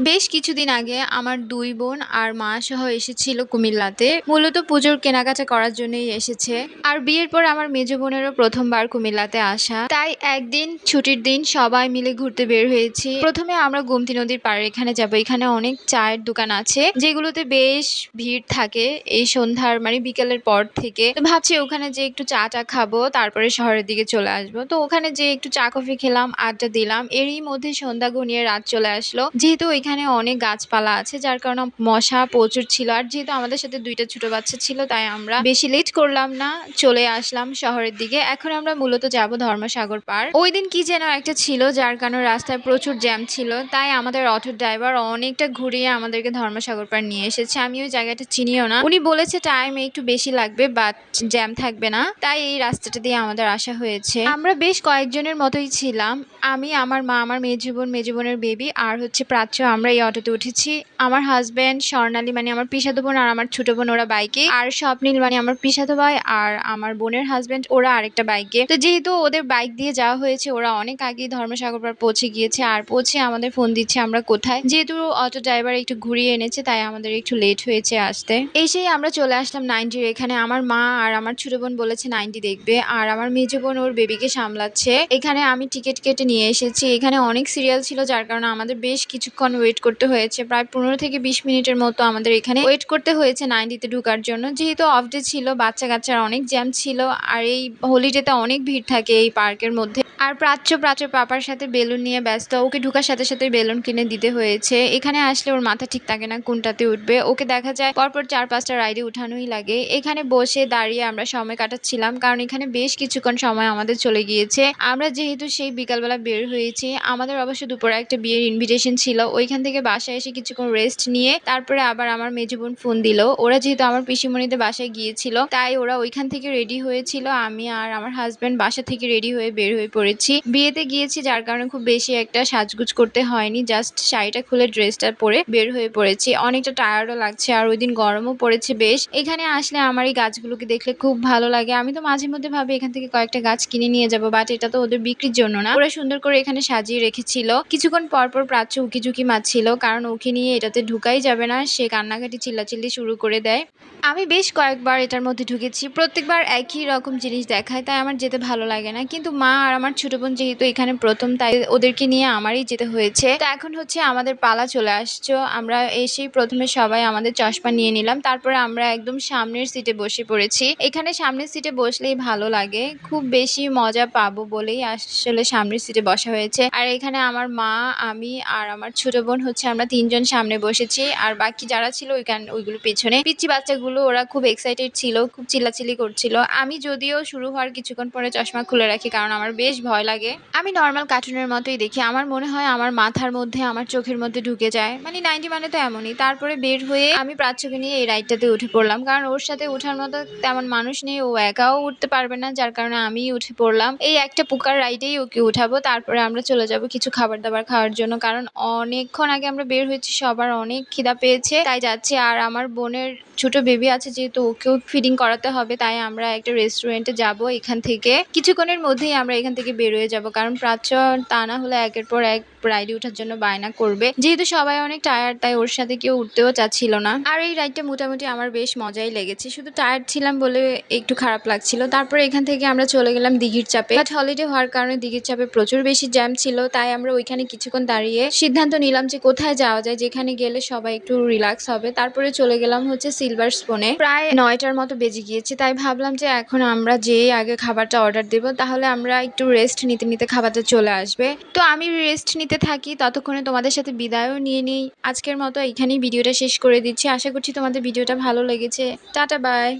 বেশ কিছুদিন আগে আমার দুই বোন আর মা সহ এসেছিল কুমিল্লাতে। মূলত পুজোর কেনাকাটা করার জন্যই এসেছে। আর বিয়ের পর আমার মেজ বোনেরও প্রথমবার কুমিল্লাতে আসা। তাই একদিন ছুটির দিন সবাই মিলে ঘুরতে বের হয়েছি। প্রথমে আমরা গোমতী নদীর পাড়ে, এখানে যাব। এখানে অনেক চায়ের দোকান আছে, যেগুলোতে বেশ ভিড় থাকে এই সন্ধ্যার মানে বিকেলের পর থেকে। তো ভাবছি ওখানে যে একটু চা টা খাব, তারপরে শহরের দিকে চলে আসব। তো ওখানে যে একটু চা কফি খেলাম, আড্ডা দিলাম। এরই মধ্যে সন্ধ্যা ঘনিয়ে রাত চলে আসলো। যেহেতু এখানে অনেক গাছপালা আছে, যার কারণে মশা প্রচুর ছিল। আর যেহেতু আমাদের সাথে দুইটা ছোট বাচ্চা ছিল, তাই আমরা বেশি লেট করলাম না, চলে আসলাম শহরের দিকে। এখন আমরা মূলত যাব ধর্মসাগর পার। ওই দিন কি যেন একটা ছিল, যার কারণে রাস্তায় প্রচুর জ্যাম ছিল, তাই আমাদের অটো ড্রাইভার অনেকটা ঘুরিয়ে আমাদেরকে ধর্মসাগর পার নিয়ে এসেছে। আমি ওই জায়গাটা চিনিও না। উনি বলেছে টাইম একটু বেশি লাগবে বাট জ্যাম থাকবে না। তাই এই রাস্তাটা দিয়ে আমাদের আসা হয়েছে। আমরা বেশ কয়েকজনের মতোই ছিলাম। আমি, আমার মা, আমার মেজুবোন মেজুবোনের বেবি আর হচ্ছে প্রাচ্য আমরা এই অটোতে উঠেছি। আমার হাজব্যান্ড স্বর্ণালী মানে আমার পিসাতো বোন আর আমার ছোট বোন, ওরা বাইকে আর স্বপ্নীল মানে আমার পিসাতো ভাই আর আমার বোনের হাজব্যান্ড ওরা আরেকটা বাইকে তো যেহেতু ওদের বাইক দিয়ে যাওয়া হয়েছে, ওরা অনেক আগেই ধর্মসাগর পার পৌঁছে গিয়েছে আর পৌঁছে আমাদের ফোন দিচ্ছে আমরা কোথায়। যেহেতু অটো ড্রাইভার একটু ঘুরিয়ে এনেছে, তাই আমাদের একটু লেট হয়েছে আসতে। এসেই আমরা চলে আসলাম নাইনটির এখানে। আমার মা আর আমার ছোট বোন বলেছে নাইনটি দেখবে আর আমার মেজো বোন ওর বেবিকে সামলাচ্ছে। এখানে আমি টিকিট কেটে নিয়ে এসেছি। এখানে অনেক সিরিয়াল ছিল, যার কারণে আমাদের বেশ কিছুক্ষণ ওয়েট করতে হয়েছে। প্রায় পনেরো থেকে বিশ মিনিটের মতো আমাদের এখানে ওয়েট করতে হয়েছে নাইনটিতে ঢুকার জন্য। যেহেতু অফ ডে ছিল বাচ্চা কাচ্চার অনেক জ্যাম ছিল, আর এই হোলিডেতে অনেক ভিড় থাকে এই পার্কের মধ্যে। আর প্রাচ্য প্রাচ্য পাপার সাথে বেলুন নিয়ে ব্যস্ত। ওকে ঢুকার সাথে সাথে বেলুন কিনে দিতে হয়েছে। এখানে আসলে ওর মাথা ঠিক থাকে না, কোনটাতে উঠবে। ওকে দেখা যায় পরপর চার পাঁচটা রাইডে উঠানোই লাগে। এখানে বসে দাঁড়িয়ে আমরা সময় কাটাচ্ছিলাম, কারণ এখানে বেশ কিছুক্ষণ সময় আমাদের চলে গিয়েছে। আমরা যেহেতু সেই বিকালবেলা বের হয়েছি, আমাদের অবশ্য দুপুরে একটা বিয়ের ইনভিটেশন ছিল। ওইখান থেকে বাসায় এসে কিছুক্ষণ রেস্ট নিয়ে তারপরে আবার আমার মেজো বোন ফোন দিল। ওরা যেহেতু আমার পিসিমণিদের বাসায় গিয়েছিল, তাই ওরা ওইখান থেকে রেডি হয়েছিল। আমি আর আমার হাজব্যান্ড বাসা থেকে রেডি হয়ে বের হয়ে পড়েছি বিয়েতে গিয়েছি, যার কারণে খুব বেশি একটা সাজগুজ করতে হয়নি জাস্ট শাড়িটা খুলে ড্রেসটা পরে বের হয়ে পড়েছি। অনেকটা টায়ার্ডও লাগছে, আর ওই দিন গরমও পড়েছে বেশ। এখানে আসলে আমার এই গাছগুলোকে দেখলে খুব ভালো লাগে। আমি তো মাঝে মধ্যে ভাবি এখান থেকে কয়েকটা গাছ কিনে নিয়ে যাব বাট এটা তো ওদের বিক্রির জন্য না। ওরা সুন্দর করে এখানে সাজিয়ে রেখেছিল। কিছুক্ষণ পর পর প্রাচ্য উকি ঝুঁকি মারছিল, কারণ ওকে নিয়ে এটাতে ঢুকাই যাবে না, সে কান্নাকাটি চিল্লাচিল্লি শুরু করে দেয়। আমি বেশ কয়েকবার এটার মধ্যে ঢুকেছি, প্রত্যেকবার একই রকম জিনিস দেখায়, তাই আমার যেতে ভালো লাগে না। কিন্তু মা আর আমার ছোট বোন যেহেতু এখানে প্রথম, তাই ওদেরকে নিয়ে আমারই যেতে হয়েছে। তো এখন হচ্ছে আমাদের পালা চলে আসছো। আমরা এসেই প্রথমে সবাই আমাদের চশমা নিয়ে নিলাম। তারপরে আমরা একদম সামনের সিটে বসে পড়েছি। এখানে সামনের সিটে বসলেই ভালো লাগে। খুব বেশি মজা পাবো বলেই আসলে সামনের সিটে বসা হয়েছে। আর এখানে আমার মা, আমি আর আমার ছোট বোন হচ্ছে আমরা তিনজন সামনে বসেছি। আর বাকি যারা ছিল ওইখান ওইগুলো পেছনে। পিচ্ছি বাচ্চাগুলো ওরা খুব এক্সাইটেড ছিল, খুব চিল্লাচিল্লি করছিল। আমি যদিও শুরু হওয়ার কিছুক্ষণ পরে চশমা খুলে রাখি, কারণ আমার বেশ ভয় লাগে। আমি নর্মাল কার্টুনের মতোই দেখি। আমার মনে হয় আমার মাথার মধ্যে, আমার চোখের মধ্যে ঢুকে যায়। মানে নাইনটি মানে তো এমনই। তারপরে বের হয়ে আমি প্রাচ্যকে নিয়ে এই রাইডটাতে উঠে পড়লাম। কারণ ওর সাথে ওঠার মতো তেমন মানুষ নেই। ও একাও উঠতে পারবে না। যার কারণে আমি উঠে পড়লাম। এই একটা পুকার রাইডেই ওকে উঠাবো। তারপরে আমরা চলে যাব কিছু খাবার দাবার খাওয়ার জন্য। কারণ অনেকক্ষণ আগে আমরা বের হয়েছি। সবার অনেক খিদা পেয়েছে। তাই যাচ্ছি। আর আমার বোনের ছোট বেবি আছে যেহেতু ওকেও ফিডিং করাতে হবে, তাই আমরা একটা রেস্টুরেন্টে যাব এখান থেকে। কিছুক্ষণের মধ্যেই আমরা এখান থেকে বেরোয় যাব, কারণ প্রাচ্য তা না হলে একের পর এক রাইডে ওঠার জন্য বায়না করবে। যেহেতু সবাই অনেক টায়ার্ড তাই ওর সাথে কেউ উঠতেও চাচ্ছিল না। আর এই রাইডটা মোটামুটি আমার বেশ মজাই লেগেছে। শুধু টায়ার্ড ছিলাম বলে একটু খারাপ লাগছিল। তারপরে এখান থেকে আমরা চলে গেলাম দিঘির চাপে। বাট হলিডে হওয়ার কারণে দিঘির চাপে প্রচুর বেশি জ্যাম ছিল, তাই আমরা ওইখানে কিছুক্ষণ দাঁড়িয়ে সিদ্ধান্ত নিলাম যে কোথায় যাওয়া যায়, যেখানে গেলে সবাই একটু রিল্যাক্স হবে। তারপরে চলে গেলাম হচ্ছে সিলভার স্পুনে প্রায় নয়টার মতো বেজে গিয়েছে, তাই ভাবলাম যে এখন আমরা যেই আগে খাবারটা অর্ডার দেব, তাহলে আমরা একটু রেস্ট নিতে নিতে খাবারটা চলে আসবে। তো আমি রেস্ট নিতে থাকি, ততক্ষণে তোমাদের সাথে বিদায়ও নিয়ে নিই। আজকের মতো এখানেই ভিডিওটা শেষ করে দিচ্ছি। আশা করছি তোমাদের ভিডিওটা ভালো লেগেছে। Tata bye